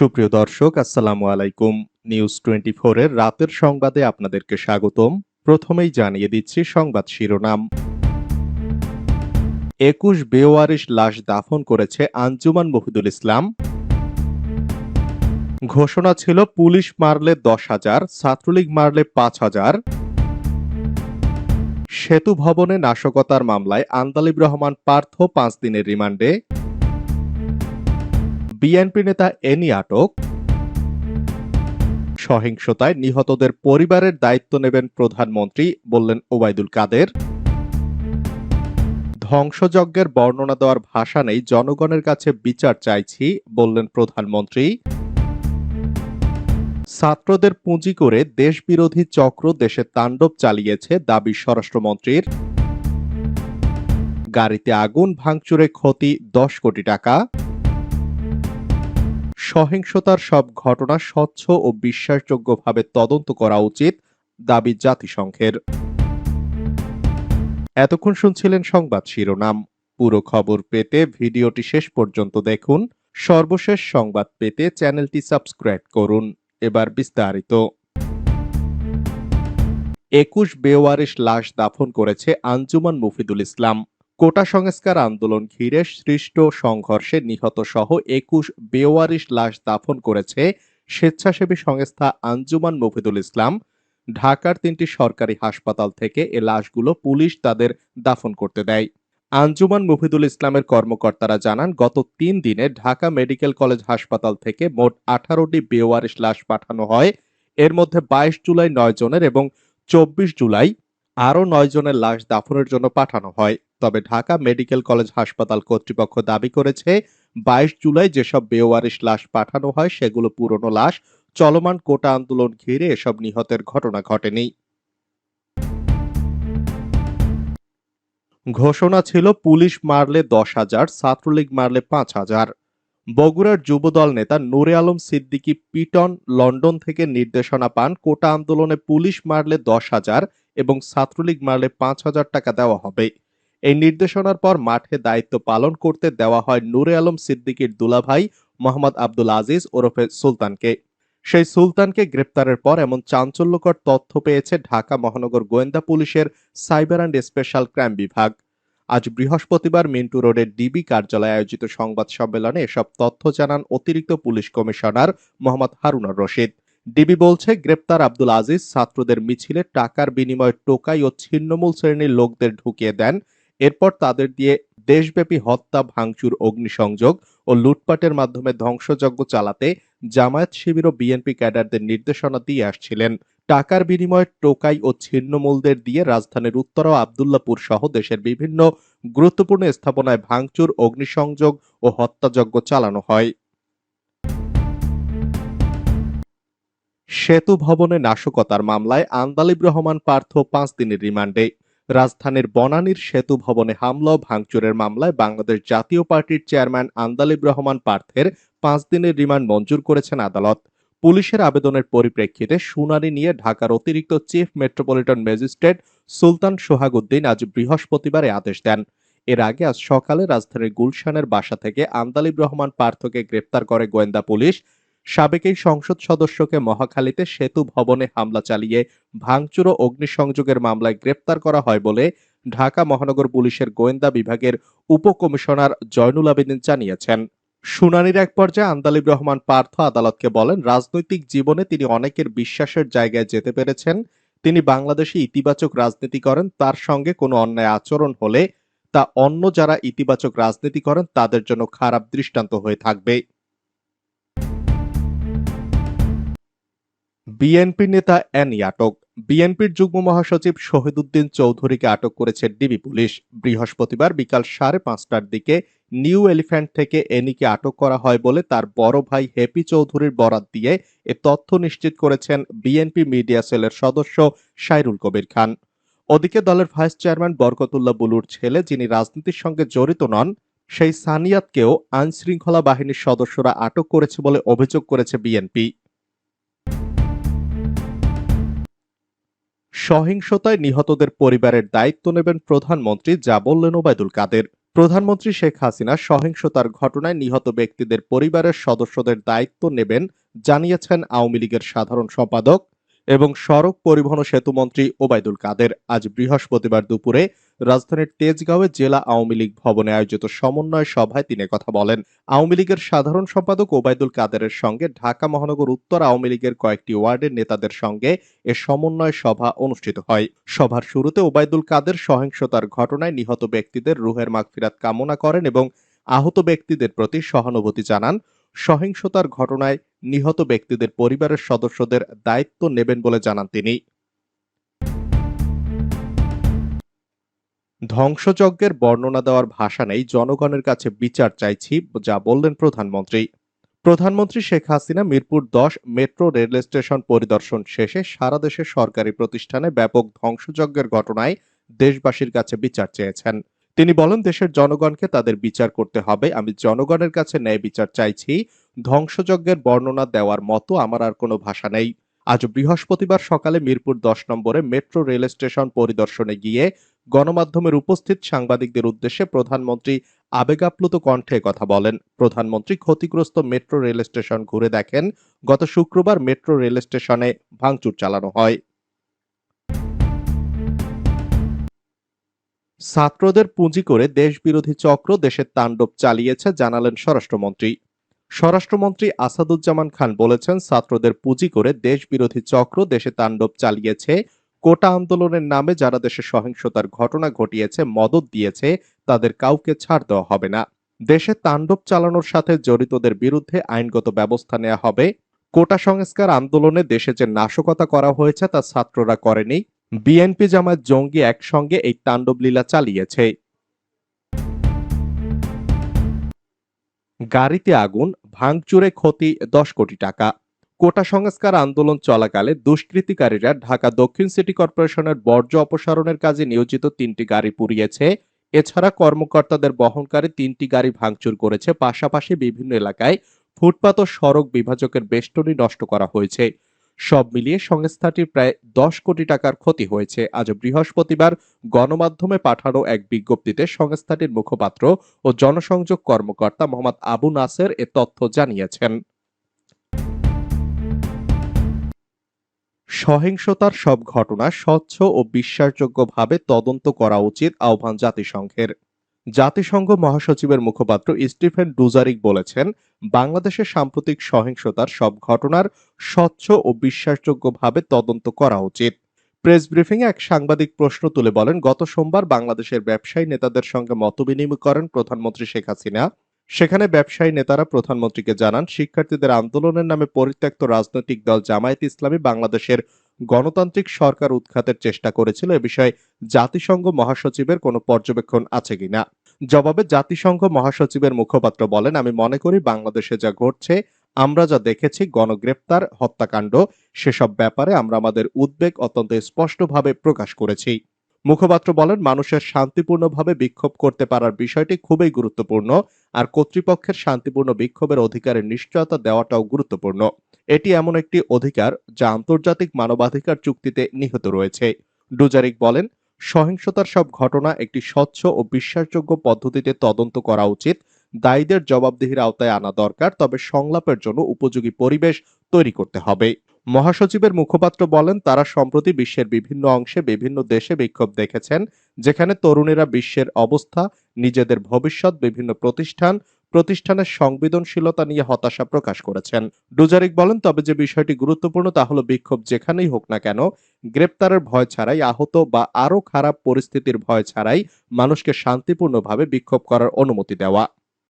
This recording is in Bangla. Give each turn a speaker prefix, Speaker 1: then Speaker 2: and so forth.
Speaker 1: সুপ্রিয় দর্শক, আসসালামু আলাইকুম। নিউজ টোয়েন্টি এর রাতের সংবাদে আপনাদেরকে স্বাগতম। প্রথমেই জানিয়ে দিচ্ছি সংবাদ শিরোনাম। একুশ বেওয়ারিশ লাশ দাফন করেছে আঞ্জুমান মফিদুল ইসলাম। ঘোষণা ছিল পুলিশ মারলে দশ হাজার, ছাত্রলীগ মারলে পাঁচ হাজার। সেতু ভবনে নাশকতার মামলায় আন্দালিব রহমান পার্থ পাঁচ দিনের রিমান্ডে। বিএনপি নেতা এনি আটক। সহিংসতায় নিহতদের পরিবারের দায়িত্ব নেবেন প্রধানমন্ত্রী, বললেন ওবায়দুল কাদের। ধ্বংসযজ্ঞের বর্ণনা দেওয়ার ভাষা নেই, জনগণের কাছে বিচার চাইছি, বললেন প্রধানমন্ত্রী। ছাত্রদের পুঁজি করে দেশবিরোধী চক্র দেশে তাণ্ডব চালিয়েছে, দাবি স্বরাষ্ট্রমন্ত্রীর। গাড়িতে আগুন, ভাঙচুরে ক্ষতি, দশ কোটি টাকা। সহিংসতার সব ঘটনা স্বচ্ছ ও বিশ্বাসযোগ্যভাবে তদন্ত করা উচিত দাবি জাতিসংঘের। এতক্ষণ শুনছিলেন সংবাদ শিরোনাম। পুরো খবর পেতে ভিডিওটি শেষ পর্যন্ত দেখুন। সর্বশেষ সংবাদ পেতে চ্যানেলটি সাবস্ক্রাইব করুন। এবার বিস্তারিত। একুশ বেওয়ারিশ লাশ দাফন করেছে আঞ্জুমান মুফিদুল ইসলাম। কোটা সংস্কার আন্দোলন ঘিরে সৃষ্ট সংঘর্ষে নিহত সহ একুশ বেওয়ারিশ লাশ দাফন করেছে স্বেচ্ছাসেবী সংস্থা আঞ্জুমান মফিদুল ইসলাম। ঢাকার তিনটি সরকারি হাসপাতাল থেকে এ লাশগুলো পুলিশ তাদের দাফন করতে দেয়। আঞ্জুমান মফিদুল ইসলামের কর্মকর্তারা জানান, গত তিন দিনে ঢাকা মেডিকেল কলেজ হাসপাতাল থেকে মোট আঠারোটি বেওয়ারিশ লাশ পাঠানো হয়। এর মধ্যে বাইশ জুলাই নয় জনের এবং চব্বিশ জুলাই আরও নয় জনের লাশ দাফনের জন্য পাঠানো হয়। তবে ঢাকা মেডিকেল কলেজ হাসপাতাল কর্তৃপক্ষ দাবি করেছে, বাইশ জুলাই যেসব বেওয়ারিশ লাশ পাঠানো হয়, সেগুলো পুরনো লাশ, চলমান কোটা আন্দোলন ঘিরে এসব নিহতের ঘটনা ঘটেনি। ঘোষণা ছিল পুলিশ মারলে দশ হাজার, ছাত্রলীগ মারলে পাঁচ হাজার। বগুড়ার যুবদল নেতা নূরে আলম সিদ্দিকী পিটন লন্ডন থেকে নির্দেশনা পান, কোটা আন্দোলনে পুলিশ মারলে দশ হাজার এবং ছাত্রলীগ মারলে পাঁচ হাজার টাকা দেওয়া হবে। এই নির্দেশনার পর মাঠে দায়িত্ব পালন করতে দেওয়া হয় নূরে আলম সিদ্দিকীর দুলাভাই মোহাম্মদ আব্দুল আজিজ ওরফে সুলতানকে। সেই সুলতানকে গ্রেপ্তারের পর এমন চাঞ্চল্যকর তথ্য পেয়েছে ঢাকা মহানগর গোয়েন্দা পুলিশের সাইবার অ্যান্ড স্পেশাল ক্রাইম বিভাগ। আজ বৃহস্পতিবার মিন্টু রোডের ডিবি কার্যালয়ে আয়োজিত সংবাদ সম্মেলনে এসব তথ্য জানান অতিরিক্ত police commissioner Mohammad Harunar Rashid. DB বলছে, গ্রেপ্তার আব্দুল আজিজ ছাত্রদের মিছিলে টাকার বিনিময়ে টোকাই ও ছিন্নমূল শ্রেণির লোকদের ঢুকিয়ে দেন। এরপর তাদের দিয়ে দেশব্যাপী হত্যা, ভাঙচুর, অগ্নিসংযোগ ও লুটপাটের মাধ্যমে ধ্বংসযজ্ঞ চালাতে জামায়াত শিবির ও বিএনপি ক্যাডারদের নির্দেশনা দিয়ে আসছিলেন। টাকার বিনিময়ে টোকাই ও ছিন্নমূলদের দিয়ে রাজধানীর উত্তর ও আবদুল্লাপুর সহ দেশের বিভিন্ন গুরুত্বপূর্ণ স্থাপনায় ভাঙচুর, অগ্নিসংযোগ ও হত্যাযজ্ঞ চালানো হয়। সেতু ভবনে নাশকতার মামলায় আন্দালিব রহমান পার্থ পাঁচ দিনের রিমান্ডে। রাজধানীর বনানীর সেতু ভবনে হামলা ও ভাঙচুরের মামলায় বাংলাদেশ জাতীয় পার্টির চেয়ারম্যান আন্দালিব রহমান পার্থের পাঁচ দিনের রিমান্ড মঞ্জুর করেছেন আদালত। পুলিশের আবেদনের পরিপ্রেক্ষিতে শুনানি নিয়ে ঢাকার অতিরিক্ত chief metropolitan magistrate Sultan Sohag Uddin আজ বৃহস্পতিবার আদেশ দেন। এর আগে আজ সকালে রাজধানীর গুলশানের বাসা থেকে আন্দালিব রহমান পার্থকে গ্রেপ্তার করে গোয়েন্দা পুলিশ সাবেক এই সংসদ সদস্যকে মহাখালীতে সেতু ভবনে হামলা চালিয়ে ভাঙচুর ও অগ্নিসংযোগের মামলায় গ্রেপ্তার করা হয় বলে ঢাকা মহানগর পুলিশের গোয়েন্দা বিভাগের উপকমিশনার জয়নুল আবেদিন জানিয়েছেন। শুনানির এক পর্যায়ে আন্দালিব রহমান পার্থ আদালতকে বলেন, রাজনৈতিক জীবনে তিনি অনেকের বিশ্বাসের জায়গায় যেতে পেরেছেন। তিনি বাংলাদেশে ইতিবাচক রাজনীতি করেন, তার সঙ্গে কোনো অন্যায় আচরণ হলে তা অন্য যারা ইতিবাচক রাজনীতি করেন, তাদের জন্য খারাপ দৃষ্টান্ত হয়ে থাকবে। বিএনপি নেতা অ্যানি আটক বিএনপির যুগ্ম মহাসচিব শহীদুদ্দিন চৌধুরীকে আটক করেছে ডিবি পুলিশ। বৃহস্পতিবার বিকাল সাড়ে পাঁচটার দিকে নিউ এলিফ্যান্ট থেকে এনিকে আটক করা হয় বলে তার বড় ভাই হ্যাপি চৌধুরীর বরাত দিয়ে এ তথ্য নিশ্চিত করেছেন বিএনপি মিডিয়া সেলের সদস্য সাইরুল কবির খান। ওদিকে দলের ভাইস চেয়ারম্যান বরকতুল্লাহ বুলুর ছেলে যিনি রাজনীতির সঙ্গে জড়িত নন, সেই সানিয়াতকেও আইনশৃঙ্খলা বাহিনীর সদস্যরা আটক করেছে বলে অভিযোগ করেছে বিএনপি। সহিংসতায় নিহতদের পরিবারের দায়িত্ব নেবেন প্রধানমন্ত্রী যা বললেন ওবায়দুল কাদের। প্রধানমন্ত্রী শেখ হাসিনা সহিংসতার ঘটনায় নিহত ব্যক্তিদের পরিবারের সদস্যদের দায়িত্ব নেবেন, জানিয়েছেন আওয়ামী লীগের সাধারণ সম্পাদক। এবং সড়ক পরিবহন সেতু মন্ত্রী ওবায়দুল কাদের আজ বৃহস্পতিবার দুপুরে রাজধানীর তেজগাঁওয়ে জেলা আওয়ামী লীগ ভবনে আয়োজিত সমন্বয় সভায় তিনি কথা বলেন। আওয়ামী লীগের সাধারণ সম্পাদক ওবায়দুল কাদেরের সঙ্গে ঢাকা মহানগর উত্তর আওয়ামী লীগের কয়েকটি ওয়ার্ডের নেতাদের সঙ্গে এ সমন্বয় সভা অনুষ্ঠিত হয়। সভার শুরুতে ওবায়দুল কাদের সহিংসতার ঘটনায় নিহত ব্যক্তিদের রুহের মাগফিরাত কামনা করেন এবং আহত ব্যক্তিদের প্রতি সহানুভূতি জানান। সহিংসতার ঘটনায় নিহত ব্যক্তিদের পরিবারের সদস্যদের দায়িত্ব নেবেন বলে জানান তিনি। ধ্বংসযজ্ঞের বর্ণনা দেওয়ার ভাষা নেই, জনগণের কাছে বিচার চাইছি, যা বললেন প্রধানমন্ত্রী। প্রধানমন্ত্রী শেখ হাসিনা মিরপুর দশ মেট্রো রেল স্টেশন পরিদর্শন শেষে সারা দেশের সরকারি প্রতিষ্ঠানে ব্যাপক ধ্বংসযজ্ঞের ঘটনায় দেশবাসীর কাছে বিচার চেয়েছেন। তিনি বলেন, দেশের জনগণকে তাদের বিচার করতে হবে। আমি জনগণের কাছে ন্যায় বিচার চাইছি। ধ্বংসযজ্ঞের বর্ণনা দেওয়ার মতো আমার আর কোনো ভাষা নেই। আজ বৃহস্পতিবার সকালে মিরপুর দশ নম্বরে মেট্রো রেল স্টেশন পরিদর্শনে গিয়ে গণমাধ্যমের উপস্থিত সাংবাদিকদের উদ্দেশ্যে প্রধানমন্ত্রী আবেগাপ্লুত কণ্ঠে কথা বলেন। প্রধানমন্ত্রী ক্ষতিগ্রস্ত মেট্রো রেল স্টেশন ঘুরে দেখেন, গত শুক্রবার মেট্রো রেল স্টেশনে ভাঙচুর চালানো হয়। ছাত্রদের পুঁজি করে দেশবিরোধী চক্র দেশের তাণ্ডব চালিয়েছে, জানালেন স্বরাষ্ট্রমন্ত্রী। স্বরাষ্ট্রমন্ত্রী আসাদুজ্জামান খান বলেছেন, ছাত্রদের পুঁজি করে দেশবিরোধী চক্র দেশে তাণ্ডব চালিয়েছে। কোটা আন্দোলনের নামে যারা দেশে সহিংসতার ঘটনা ঘটিয়েছে, মদত দিয়েছে, তাদের কাউকে ছাড় দেওয়া হবে না। দেশে তাণ্ডব চালানোর সাথে জড়িতদের বিরুদ্ধে আইনগত ব্যবস্থা নেওয়া হবে। কোটা সংস্কার আন্দোলনে দেশে যে নাশকতা করা হয়েছে, তা ছাত্ররা করেনি। বিএনপি জামায়াত জঙ্গি একসঙ্গে এই তাণ্ডব লীলা চালিয়েছে। গাড়িতে আগুন, ভাঙচুরে ক্ষতি দশ কোটি টাকা। কোটা সংস্কার আন্দোলন চলাকালে দুষ্কৃতিকারীরা ঢাকা দক্ষিণ সিটি কর্পোরেশনের বর্জ্য অপসারণের কাজে নিয়োজিত তিনটি গাড়ি পুড়িয়েছে। এছাড়া কর্মকর্তাদের বহনকারী তিনটি গাড়ি ভাঙচুর করেছে। পাশাপাশি বিভিন্ন এলাকায় ফুটপাত ও সড়ক বিভাজকের বেষ্টনী নষ্ট করা হয়েছে। সব মিলিয়ে সংস্থাটির প্রায় দশ কোটি টাকার ক্ষতি হয়েছে। আজ বৃহস্পতিবার গণমাধ্যমে পাঠানো এক বিজ্ঞপ্তিতে সংস্থাটির মুখপাত্র ও জনসংযোগ কর্মকর্তা মোহাম্মদ আবু নাসের এ তথ্য জানিয়েছেন। সহিংসতার সব ঘটনা স্বচ্ছ ও বিশ্বাসযোগ্যভাবে তদন্ত করা উচিত আহ্বান জাতিসংঘের। জাতিসংঘ মহাসচিবের মুখপাত্র স্টিফেন ডুজারিক বলেছেন, বাংলাদেশের সাম্প্রতিক সহিংসতার সব ঘটনার স্বচ্ছ ও বিশ্বাসযোগ্যভাবে তদন্ত করা উচিত। প্রেস ব্রিফিংয়ে এক সাংবাদিক প্রশ্ন তুলে বলেন, গত সোমবার বাংলাদেশের ব্যবসায়ী নেতাদের সঙ্গে মতবিনিময় করেন প্রধানমন্ত্রী শেখ হাসিনা। সেখানে ব্যবসায়ী নেতারা প্রধানমন্ত্রীকে জানান, শিক্ষার্থীদের আন্দোলনের নামে পরিত্যক্ত রাজনৈতিক দল জামায়াত ইসলামী বাংলাদেশের গণতান্ত্রিক সরকার উৎখাতের চেষ্টা করেছিল। এ বিষয়ে জাতিসংঘ মহাসচিবের কোনো পর্যবেক্ষণ আছে কিনা? জবাবে জাতিসংঘ মহাসচিবের মুখপাত্র বলেন, আমি মনে করি বাংলাদেশে যা ঘটছে, আমরা যা দেখেছি, গণগ্রেপ্তার, হত্যাকাণ্ড, সেসব ব্যাপারে আমরা আমাদের উদ্বেগ অত্যন্ত স্পষ্টভাবে প্রকাশ করেছি। মুখপাত্র বলেন, মানুষের শান্তিপূর্ণভাবে বিক্ষোভ করতে পারার বিষয়টি খুবই গুরুত্বপূর্ণ আর কর্তৃপক্ষের শান্তিপূর্ণ বিক্ষোভের অধিকারের নিশ্চয়তা দেওয়াটাও গুরুত্বপূর্ণ। এটি এমন একটি অধিকার যা আন্তর্জাতিক মানবাধিকার চুক্তিতে নিহিত রয়েছে। ডুজারিক বলেন, সহিংসতার সব ঘটনা একটি স্বচ্ছ ও বিশ্বাসযোগ্য পদ্ধতিতে তদন্ত করা উচিত। দায়ীদের জবাবদিহির আওতায় আনা দরকার, তবে সংলাপের জন্য উপযোগী পরিবেশ তৈরি করতে হবে। মহাসচিবের মুখপাত্র বলেন, তারা সম্প্রতি বিশ্বের বিভিন্ন অংশে বিভিন্ন দেশে বিক্ষোভ দেখেছেন, যেখানে তরুণেরা বিশ্বের অবস্থা, নিজেদের ভবিষ্যৎ, বিভিন্ন প্রতিষ্ঠান, প্রতিষ্ঠানের সংবেদনশীলতা নিয়ে হতাশা প্রকাশ করেছেন। ডুজারিক বলেন, তবে যে বিষয়টি গুরুত্বপূর্ণ তা হলো বিক্ষোভ যেখানেই হোক না কেন, গ্রেপ্তারের ভয় ছাড়াই, আহত বা আরও খারাপ পরিস্থিতির ভয় ছাড়াই মানুষকে শান্তিপূর্ণভাবে বিক্ষোভ করার অনুমতি দেওয়া।